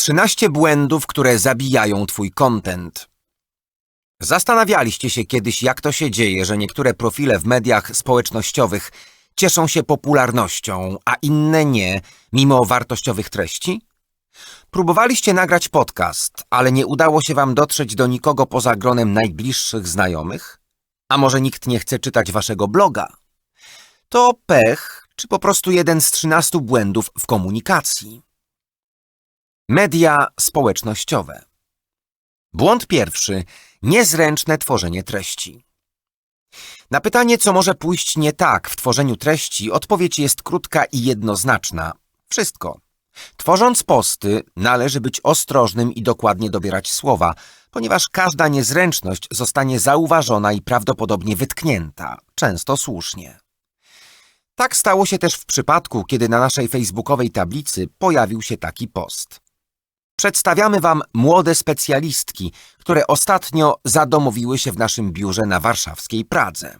13 błędów, które zabijają twój content. Zastanawialiście się kiedyś, jak to się dzieje, że niektóre profile w mediach społecznościowych cieszą się popularnością, a inne nie, mimo wartościowych treści? Próbowaliście nagrać podcast, ale nie udało się wam dotrzeć do nikogo poza gronem najbliższych znajomych? A może nikt nie chce czytać waszego bloga? To pech, czy po prostu jeden z 13 błędów w komunikacji? Media społecznościowe. Błąd pierwszy. Niezręczne tworzenie treści. Na pytanie, co może pójść nie tak w tworzeniu treści, odpowiedź jest krótka i jednoznaczna. Wszystko. Tworząc posty, należy być ostrożnym i dokładnie dobierać słowa, ponieważ każda niezręczność zostanie zauważona i prawdopodobnie wytknięta, często słusznie. Tak stało się też w przypadku, kiedy na naszej facebookowej tablicy pojawił się taki post. Przedstawiamy Wam młode specjalistki, które ostatnio zadomowiły się w naszym biurze na warszawskiej Pradze.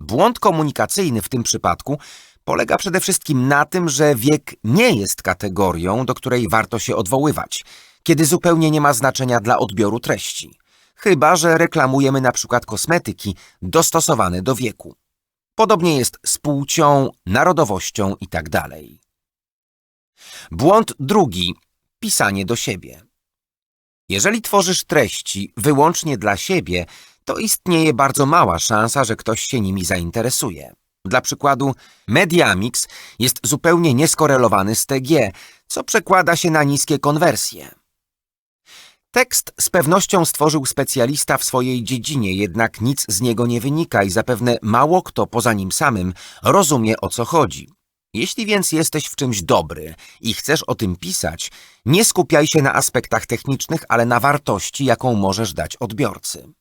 Błąd komunikacyjny w tym przypadku polega przede wszystkim na tym, że wiek nie jest kategorią, do której warto się odwoływać, kiedy zupełnie nie ma znaczenia dla odbioru treści. Chyba, że reklamujemy na przykład kosmetyki dostosowane do wieku. Podobnie jest z płcią, narodowością itd. Błąd drugi pisanie do siebie. Jeżeli tworzysz treści wyłącznie dla siebie, to istnieje bardzo mała szansa, że ktoś się nimi zainteresuje. Dla przykładu, Mediamix jest zupełnie nieskorelowany z TG, co przekłada się na niskie konwersje. Tekst z pewnością stworzył specjalista w swojej dziedzinie, jednak nic z niego nie wynika i zapewne mało kto poza nim samym rozumie o co chodzi. Jeśli więc jesteś w czymś dobry i chcesz o tym pisać, nie skupiaj się na aspektach technicznych, ale na wartości, jaką możesz dać odbiorcy.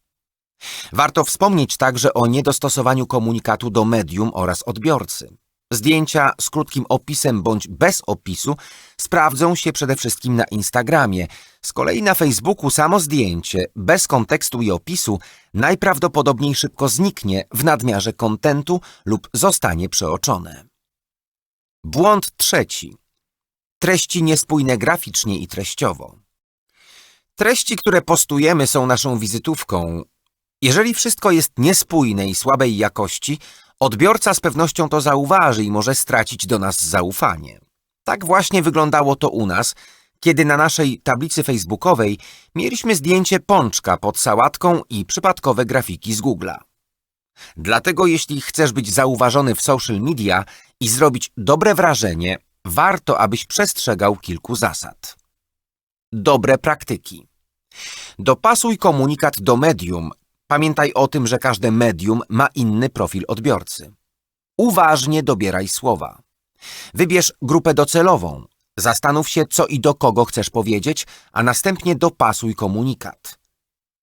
Warto wspomnieć także o niedostosowaniu komunikatu do medium oraz odbiorcy. Zdjęcia z krótkim opisem bądź bez opisu sprawdzą się przede wszystkim na Instagramie. Z kolei na Facebooku samo zdjęcie bez kontekstu i opisu najprawdopodobniej szybko zniknie w nadmiarze kontentu lub zostanie przeoczone. Błąd trzeci. Treści niespójne graficznie i treściowo. Treści, które postujemy są naszą wizytówką. Jeżeli wszystko jest niespójne i słabej jakości, odbiorca z pewnością to zauważy i może stracić do nas zaufanie. Tak właśnie wyglądało to u nas, kiedy na naszej tablicy facebookowej mieliśmy zdjęcie pączka pod sałatką i przypadkowe grafiki z Google'a. Dlatego jeśli chcesz być zauważony w social media i zrobić dobre wrażenie, warto, abyś przestrzegał kilku zasad. Dobre praktyki. Dopasuj komunikat do medium. Pamiętaj o tym, że każde medium ma inny profil odbiorcy. Uważnie dobieraj słowa. Wybierz grupę docelową. Zastanów się, co i do kogo chcesz powiedzieć, a następnie dopasuj komunikat.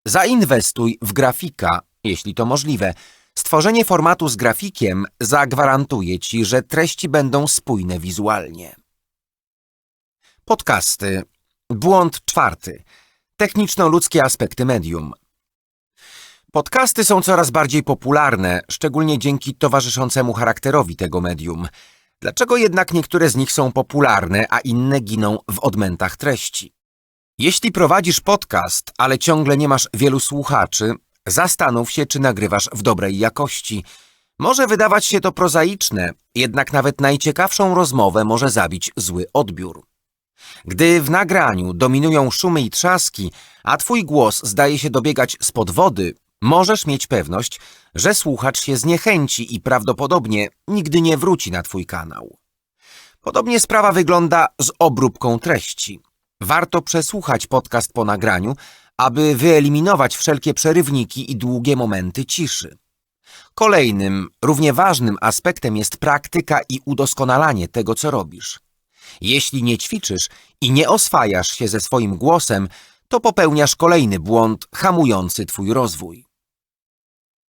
Zainwestuj w grafika, jeśli to możliwe, Stworzenie formatu z grafikiem zagwarantuje Ci, że treści będą spójne wizualnie. Podcasty. Błąd czwarty. Techniczno-ludzkie aspekty medium. Podcasty są coraz bardziej popularne, szczególnie dzięki towarzyszącemu charakterowi tego medium. Dlaczego jednak niektóre z nich są popularne, a inne giną w odmętach treści? Jeśli prowadzisz podcast, ale ciągle nie masz wielu słuchaczy, Zastanów się, czy nagrywasz w dobrej jakości. Może wydawać się to prozaiczne, jednak nawet najciekawszą rozmowę może zabić zły odbiór. Gdy w nagraniu dominują szumy i trzaski, a twój głos zdaje się dobiegać spod wody, możesz mieć pewność, że słuchacz się zniechęci i prawdopodobnie nigdy nie wróci na twój kanał. Podobnie sprawa wygląda z obróbką treści. Warto przesłuchać podcast po nagraniu, aby wyeliminować wszelkie przerywniki i długie momenty ciszy. Kolejnym, równie ważnym aspektem jest praktyka i udoskonalanie tego, co robisz. Jeśli nie ćwiczysz i nie oswajasz się ze swoim głosem, to popełniasz kolejny błąd hamujący twój rozwój.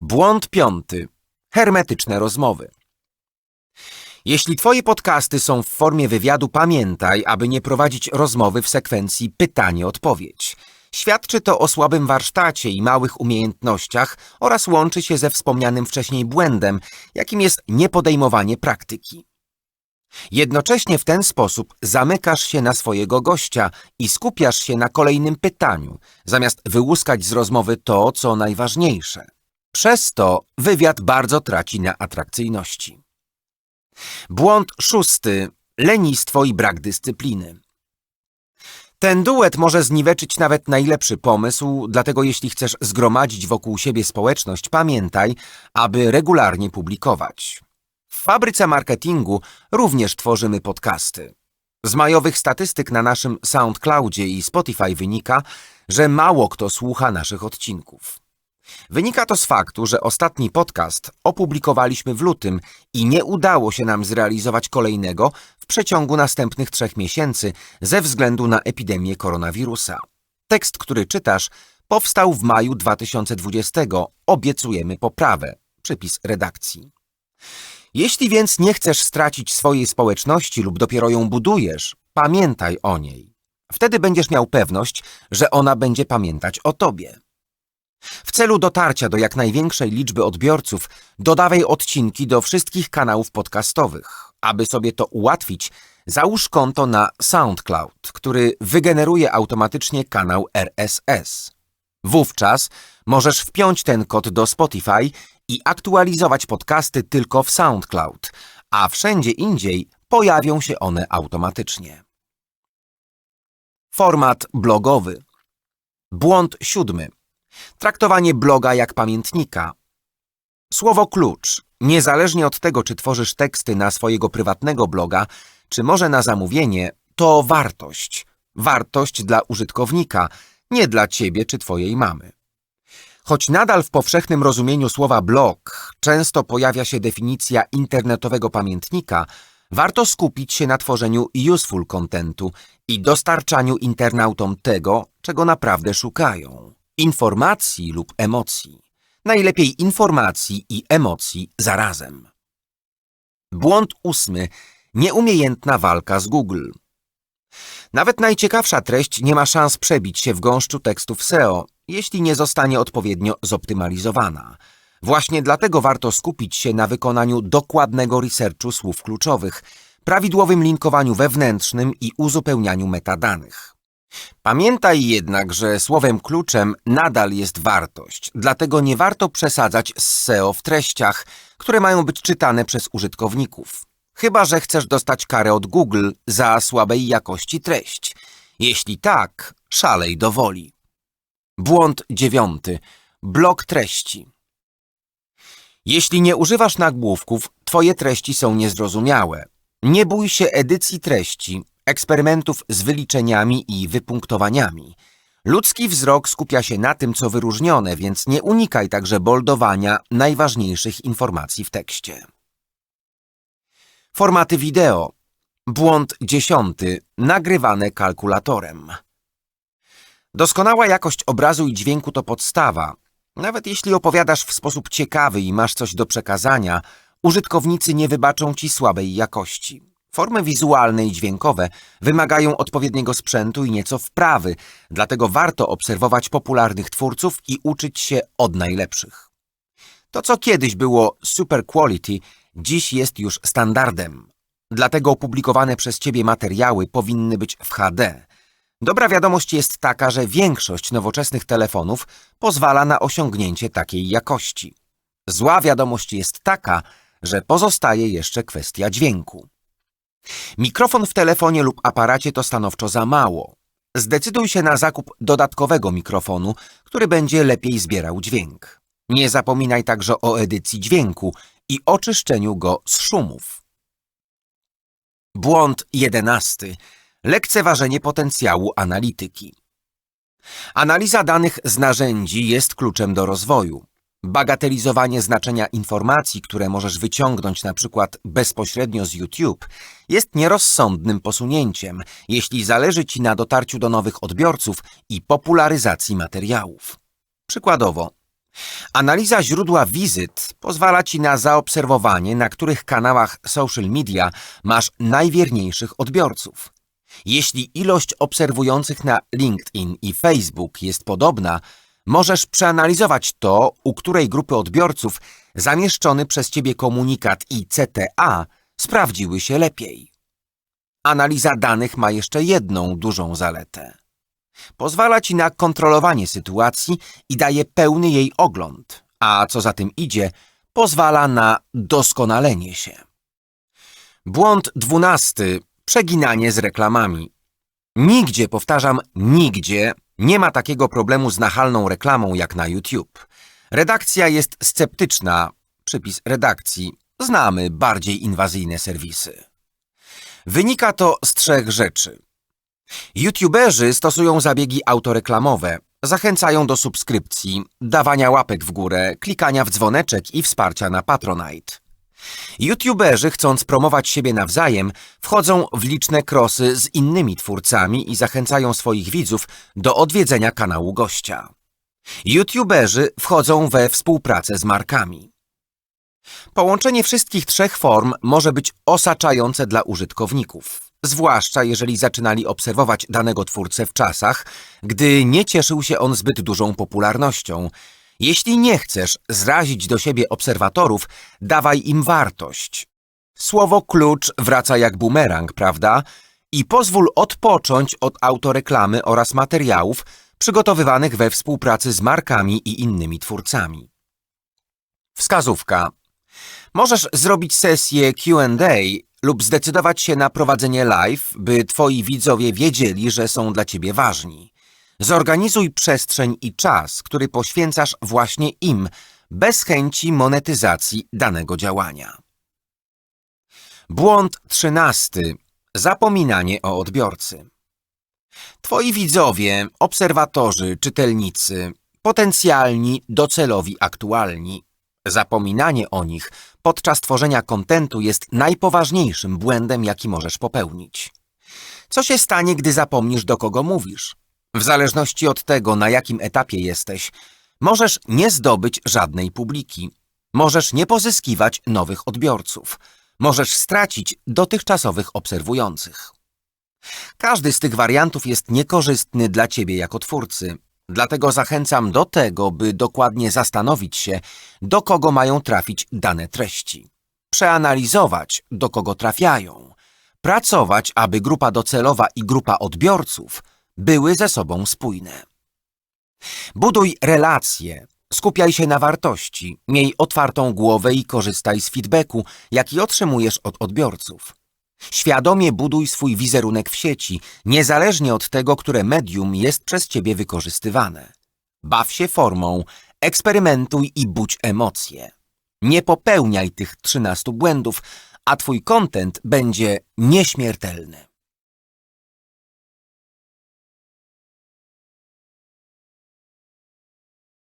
Błąd piąty. Hermetyczne rozmowy. Jeśli twoje podcasty są w formie wywiadu, pamiętaj, aby nie prowadzić rozmowy w sekwencji pytanie-odpowiedź. Świadczy to o słabym warsztacie i małych umiejętnościach oraz łączy się ze wspomnianym wcześniej błędem, jakim jest niepodejmowanie praktyki. Jednocześnie w ten sposób zamykasz się na swojego gościa i skupiasz się na kolejnym pytaniu, zamiast wyłuskać z rozmowy to, co najważniejsze. Przez to wywiad bardzo traci na atrakcyjności. Błąd szósty. Lenistwo i brak dyscypliny. Ten duet może zniweczyć nawet najlepszy pomysł, dlatego jeśli chcesz zgromadzić wokół siebie społeczność, pamiętaj, aby regularnie publikować. W fabryce marketingu również tworzymy podcasty. Z majowych statystyk na naszym SoundCloudzie i Spotify wynika, że mało kto słucha naszych odcinków. Wynika to z faktu, że ostatni podcast opublikowaliśmy w lutym i nie udało się nam zrealizować kolejnego w przeciągu następnych trzech miesięcy ze względu na epidemię koronawirusa. Tekst, który czytasz, powstał w maju 2020. Obiecujemy poprawę. Przypis redakcji. Jeśli więc nie chcesz stracić swojej społeczności lub dopiero ją budujesz, pamiętaj o niej. Wtedy będziesz miał pewność, że ona będzie pamiętać o tobie. W celu dotarcia do jak największej liczby odbiorców, dodawaj odcinki do wszystkich kanałów podcastowych. Aby sobie to ułatwić, załóż konto na SoundCloud, który wygeneruje automatycznie kanał RSS. Wówczas możesz wpiąć ten kod do Spotify i aktualizować podcasty tylko w SoundCloud, a wszędzie indziej pojawią się one automatycznie. Format blogowy. Błąd siódmy. Traktowanie bloga jak pamiętnika. Słowo klucz, niezależnie od tego, czy tworzysz teksty na swojego prywatnego bloga, czy może na zamówienie, to wartość. Wartość dla użytkownika, nie dla ciebie czy twojej mamy. Choć nadal w powszechnym rozumieniu słowa blog często pojawia się definicja internetowego pamiętnika, warto skupić się na tworzeniu useful contentu i dostarczaniu internautom tego, czego naprawdę szukają informacji lub emocji. Najlepiej informacji i emocji zarazem. Błąd ósmy. Nieumiejętna walka z Google. Nawet najciekawsza treść nie ma szans przebić się w gąszczu tekstów SEO, jeśli nie zostanie odpowiednio zoptymalizowana. Właśnie dlatego warto skupić się na wykonaniu dokładnego researchu słów kluczowych, prawidłowym linkowaniu wewnętrznym i uzupełnianiu metadanych. Pamiętaj jednak, że słowem kluczem nadal jest wartość, dlatego nie warto przesadzać z SEO w treściach, które mają być czytane przez użytkowników. Chyba, że chcesz dostać karę od Google za słabej jakości treść. Jeśli tak, szalej do woli. Błąd dziewiąty. Blok treści. Jeśli nie używasz nagłówków, twoje treści są niezrozumiałe. Nie bój się edycji treści, eksperymentów z wyliczeniami i wypunktowaniami. Ludzki wzrok skupia się na tym, co wyróżnione, więc nie unikaj także boldowania najważniejszych informacji w tekście. Formaty wideo. Błąd dziesiąty. Nagrywane kalkulatorem. Doskonała jakość obrazu i dźwięku to podstawa. Nawet jeśli opowiadasz w sposób ciekawy i masz coś do przekazania, użytkownicy nie wybaczą ci słabej jakości. Formy wizualne i dźwiękowe wymagają odpowiedniego sprzętu i nieco wprawy, dlatego warto obserwować popularnych twórców i uczyć się od najlepszych. To, co kiedyś było super quality, dziś jest już standardem. Dlatego opublikowane przez Ciebie materiały powinny być w HD. Dobra wiadomość jest taka, że większość nowoczesnych telefonów pozwala na osiągnięcie takiej jakości. Zła wiadomość jest taka, że pozostaje jeszcze kwestia dźwięku. Mikrofon w telefonie lub aparacie to stanowczo za mało. Zdecyduj się na zakup dodatkowego mikrofonu, który będzie lepiej zbierał dźwięk. Nie zapominaj także o edycji dźwięku i oczyszczeniu go z szumów. Błąd jedenasty. Lekceważenie potencjału analityki. Analiza danych z narzędzi jest kluczem do rozwoju. Bagatelizowanie znaczenia informacji, które możesz wyciągnąć na przykład bezpośrednio z YouTube, jest nierozsądnym posunięciem, jeśli zależy Ci na dotarciu do nowych odbiorców i popularyzacji materiałów. Przykładowo, analiza źródła wizyt pozwala Ci na zaobserwowanie, na których kanałach social media masz najwierniejszych odbiorców. Jeśli ilość obserwujących na LinkedIn i Facebook jest podobna, Możesz przeanalizować to, u której grupy odbiorców zamieszczony przez Ciebie komunikat i CTA sprawdziły się lepiej. Analiza danych ma jeszcze jedną dużą zaletę. Pozwala ci na kontrolowanie sytuacji i daje pełny jej ogląd, a co za tym idzie, pozwala na doskonalenie się. Błąd dwunasty. Przeginanie z reklamami. Nigdzie, powtarzam, nigdzie nie ma takiego problemu z nachalną reklamą jak na YouTube. Redakcja jest sceptyczna. Przypis redakcji. Znamy bardziej inwazyjne serwisy. Wynika to z trzech rzeczy. YouTuberzy stosują zabiegi autoreklamowe, zachęcają do subskrypcji, dawania łapek w górę, klikania w dzwoneczek i wsparcia na Patronite. YouTuberzy, chcąc promować siebie nawzajem, wchodzą w liczne krosy z innymi twórcami i zachęcają swoich widzów do odwiedzenia kanału gościa. YouTuberzy wchodzą we współpracę z markami. Połączenie wszystkich trzech form może być osaczające dla użytkowników, zwłaszcza jeżeli zaczynali obserwować danego twórcę w czasach, gdy nie cieszył się on zbyt dużą popularnością. Jeśli nie chcesz zrazić do siebie obserwatorów, dawaj im wartość. Słowo klucz wraca jak bumerang, prawda? I pozwól odpocząć od autoreklamy oraz materiałów przygotowywanych we współpracy z markami i innymi twórcami. Wskazówka. Możesz zrobić sesję Q&A lub zdecydować się na prowadzenie live, by twoi widzowie wiedzieli, że są dla ciebie ważni. Zorganizuj przestrzeń i czas, który poświęcasz właśnie im, bez chęci monetyzacji danego działania. Błąd trzynasty. Zapominanie o odbiorcy. Twoi widzowie, obserwatorzy, czytelnicy, potencjalni, docelowi, aktualni. Zapominanie o nich podczas tworzenia kontentu jest najpoważniejszym błędem, jaki możesz popełnić. Co się stanie, gdy zapomnisz, do kogo mówisz? W zależności od tego, na jakim etapie jesteś, możesz nie zdobyć żadnej publiki. Możesz nie pozyskiwać nowych odbiorców. Możesz stracić dotychczasowych obserwujących. Każdy z tych wariantów jest niekorzystny dla ciebie jako twórcy. Dlatego zachęcam do tego, by dokładnie zastanowić się, do kogo mają trafić dane treści. Przeanalizować, do kogo trafiają. Pracować, aby grupa docelowa i grupa odbiorców były ze sobą spójne. Buduj relacje, skupiaj się na wartości, miej otwartą głowę i korzystaj z feedbacku, jaki otrzymujesz od odbiorców. Świadomie buduj swój wizerunek w sieci, niezależnie od tego, które medium jest przez ciebie wykorzystywane. Baw się formą, eksperymentuj i budź emocje. Nie popełniaj tych 13 błędów, a twój content będzie nieśmiertelny.